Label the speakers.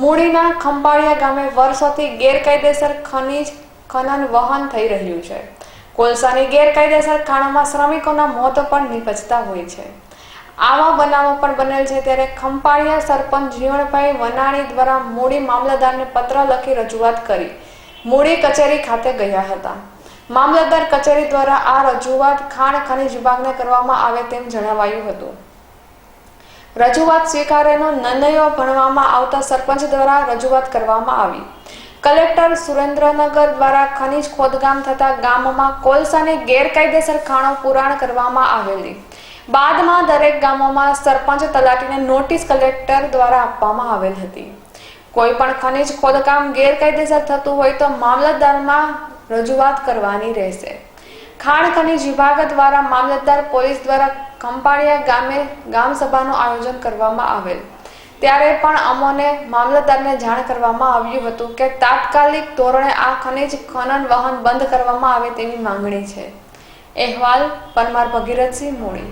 Speaker 1: મૂડીના ખંભાળિયા ગામે વર્ષોથી ગેરકાયદેસર ખનીજ ખનન વહન થઈ રહ્યું છે. કોલસાની ગેરકાયદેસર ખાણોમાં શ્રમિકોના મોત પણ નિપજતા હોય છે. આવા બનાવો પણ બનેલ છે ત્યારે ખંભાળિયા સરપંચ જીવણભાઈ વનાણી દ્વારા મૂડી મામલતદારને પત્ર લખી રજૂઆત કરી. મૂડી કચેરી ખાતે ગયા હતા. મામલતદાર કચેરી દ્વારા આ રજૂઆત ખાણ ખનીજ વિભાગને કરવામાં આવે તેમ જણાવાયું હતું. રજૂઆત સ્વીકારેનો નિર્ણયો ભણવામાં આવતા સરપંચ દ્વારા રજૂઆત કરવામાં આવી. કલેક્ટર સુરેન્દ્રનગર દ્વારા ખનીજ ખોદકામ થતા ગામમાં કોલસાની ગેરકાયદેસર ખાણો પુરાણ કરવામાં આવેલી. બાદમાં દરેક ગામોમાં સરપંચ તલાટીને નોટિસ કલેક્ટર દ્વારા આપવામાં આવેલ હતી. કોઈ પણ ખનીજ ખોદકામ ગેરકાયદેસર થતું હોય તો મામલતદારમાં રજૂઆત કરવાની રહેશે. ખાણ ખનીજ વિભાગ દ્વારા મામલતદાર પોલીસ દ્વારા ખંપાળિયા ગામે ગામ સભાનું આયોજન કરવામાં આવેલ. ત્યારે પણ અમોને મામલતદારને જાણ કરવામાં આવ્યું હતું કે તાત્કાલિક ધોરણે આ ખનીજ ખનન વહન બંધ કરવામાં આવે તેવી માંગણી છે. અહેવાલ પરમાર ભગીરથસિંહ મોડી